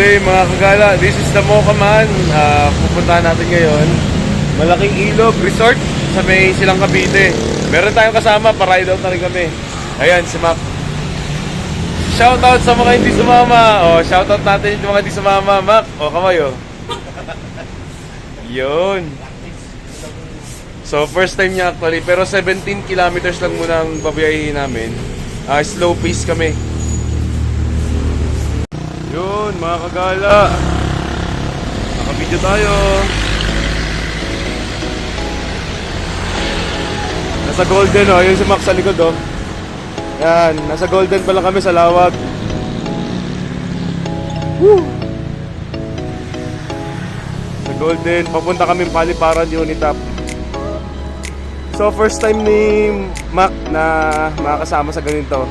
day mga kagala. This is the Mokaman. Uh, pupuntahan natin ngayon. Malaking Ilog Resort sa may Silang Cavite. Meron tayong kasama, pa-ride out na rin kami. Ayan, si Mac. Shoutout sa mga hindi sumama. O, shoutout natin yung mga hindi sumama. Mac, o kamay o. Yun. So, first time niya actually. Pero 17 kilometers lang muna ang babiyahin namin. Ah, slow pace kami. Yun, mga kagala. Nakabidyo tayo. Nasa Golden, oh. Yun si Max sa likod, oh. Yan, nasa Golden pa lang kami sa lawag. Woo! Sa Golden, papunta kami Paliparan Unitap. So, first time ni Mac na makakasama sa ganito.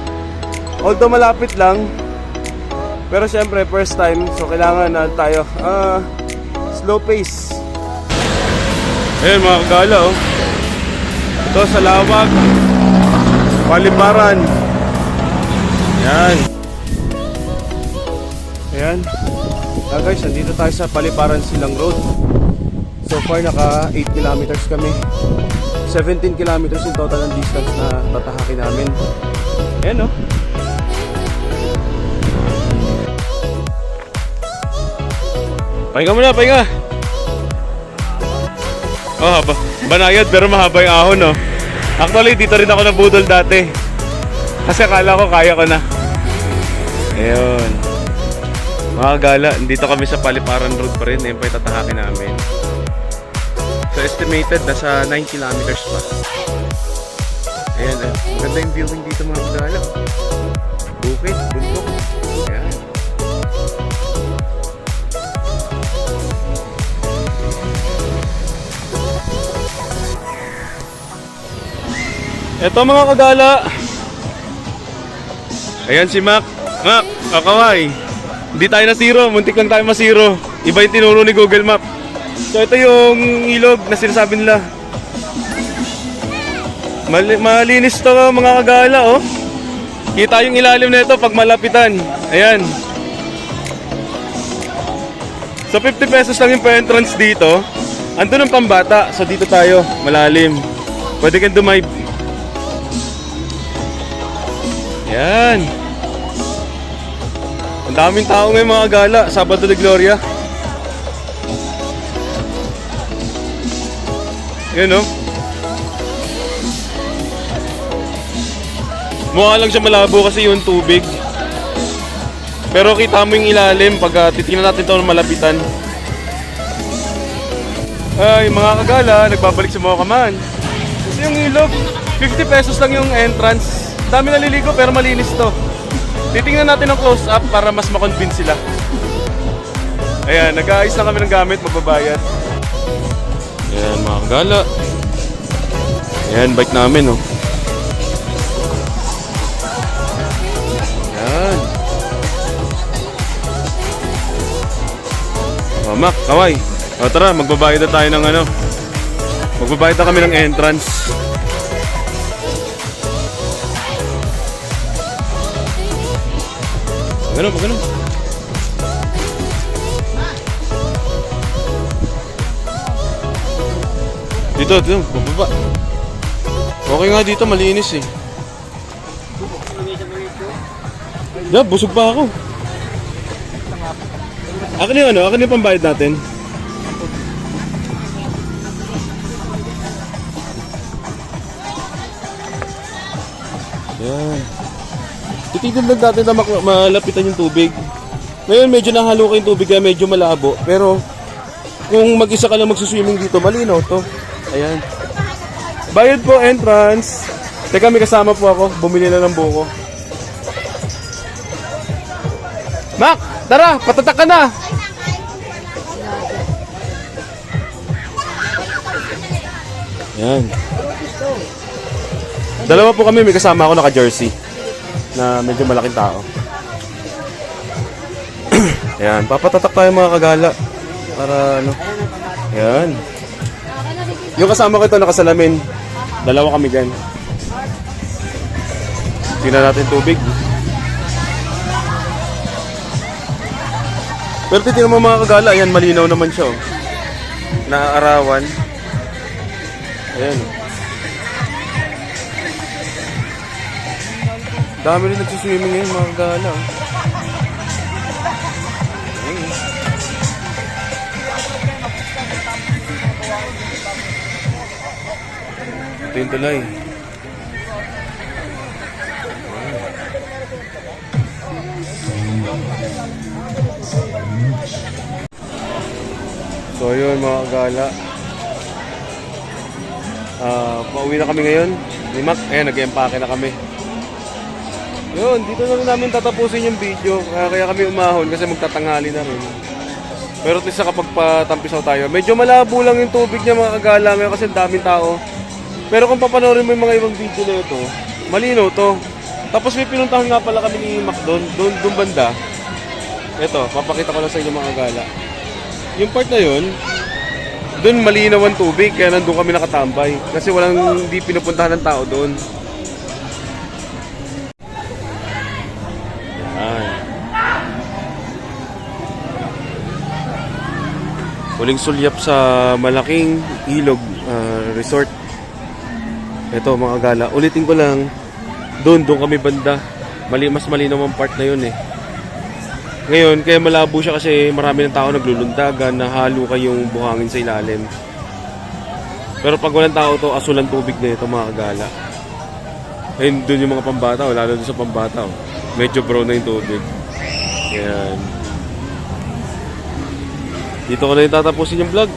Although malapit lang, pero syempre, first time, so kailangan na tayo, ah, slow pace. Ayun mga kagala, oh. Ito sa lawag, paliparan. Yan. Ayan. Ah guys, nandito tayo sa Paliparan Silang Road. So far, naka 8 kilometers kami. 17 kilometers in total ang distance na tatahakin namin. Ayan, oh. Pahinga muna, pahinga. Oh, haba. Banayad pero mahaba yung ahon, no? Actually, dito rin ako nabudol dati. Kasi akala ko kaya ko na. Ayun. Mga gala, dito kami sa Paliparan Road pa rin. Ayun pa yung tatahakin namin. So, estimated nasa 9 kilometers pa. Ayan, eh. Maganda yung viewing dito mga gala. Ito mga kagala. Ayan si Mac. Mac, kakaway. Hindi tayo na zero, muntik lang tayo masiro. Iba yung tinuro ni Google Map. So ito yung ilog na sinasabi nila. Mal- malinis to mga kagala oh. Kita yung ilalim nito pag malapitan. Ayan. So 50 pesos lang yung pa-entrance dito. Andun ang pambata. So dito tayo, malalim. Pwede kang dumive. Yan. Ang daming tao ngayon mga gala. Sabado de Gloria. Yan oh. Mukha lang siya malabo kasi yung tubig. Pero kita mo yung ilalim pag uh, titingnan natin ito ng malapitan. Ay, mga kagala, nagbabalik sa mga kaman. Kasi yung ilog, 50 pesos lang yung entrance. Dami naliligo pero malinis to. Titingnan natin ang close up para mas makonvince sila. Ayan, nag-aayos lang kami ng gamit, magbabayad. Ayan, mga kagala. Ayan, bike namin, oh. Ayan. Oh, Mac, kaway. O tara, magbabayad na tayo ng ano. Magbabayad na kami ng entrance. Ganun, pag ganun. Dito, dito, bababa. Okay nga dito, malinis eh. Yeah, busog pa ako. Akin yung ano, akin yung pambayad natin. Yan. Titignan lang natin na malapitan yung tubig. Ngayon medyo nahalo yung tubig kaya medyo malabo. Pero kung mag-isa ka lang magsuswimming dito, malinaw to. Ayan. Bayad po entrance. Teka, may kasama po ako. Bumili na ng buko. Mac, tara, patatak ka na. Yan. Dalawa po kami, may kasama ako naka-jersey na medyo malaking tao. Yan, papatatak tayo mga kagala para ano. Yan. Yung kasama ko ito nakasalamin. Dalawa kami gan. Tingnan natin tubig. Pero titignan mo mga kagala, ayan, malinaw naman siya. Oh. Naaarawan. Ayan. Dami rin nagsiswimming ngayon mga oh. Ito yung tulay. So yun mga kagala. Ah, pauwi na kami ngayon. Ni Mac, ayan, nag-empake na kami. Yun, dito na rin namin tatapusin yung video. Kaya, kaya kami umahon kasi magtatanghali na rin. Pero at least kapag patampisaw tayo, medyo malabo lang yung tubig niya mga kagala ngayon kasi daming tao. Pero kung papanoorin mo yung mga ibang video na ito, malinaw to. Tapos may pinuntahan nga pala kami ni Mac doon, doon, doon banda. Ito, papakita ko lang sa inyo mga kagala. Yung part na yun, doon malinaw ang tubig, kaya nandun kami nakatambay. Kasi walang hindi pinupuntahan ng tao doon. Huling sulyap sa malaking ilog ah, resort. Ito mga gala. Ulitin ko lang, doon, doon kami banda. Mali, mas malinaw ang part na yun eh. Ngayon, kaya malabo siya kasi marami ng tao naglulundagan, nahalo kayong buhangin sa ilalim. Pero pag walang tao to, asulan tubig na ito mga kagala. Ayun, doon yung mga pambata, oh, lalo doon sa pambata. oh. Medyo brown na yung tubig. Yan. Dito ko na yung tatapusin yung vlog.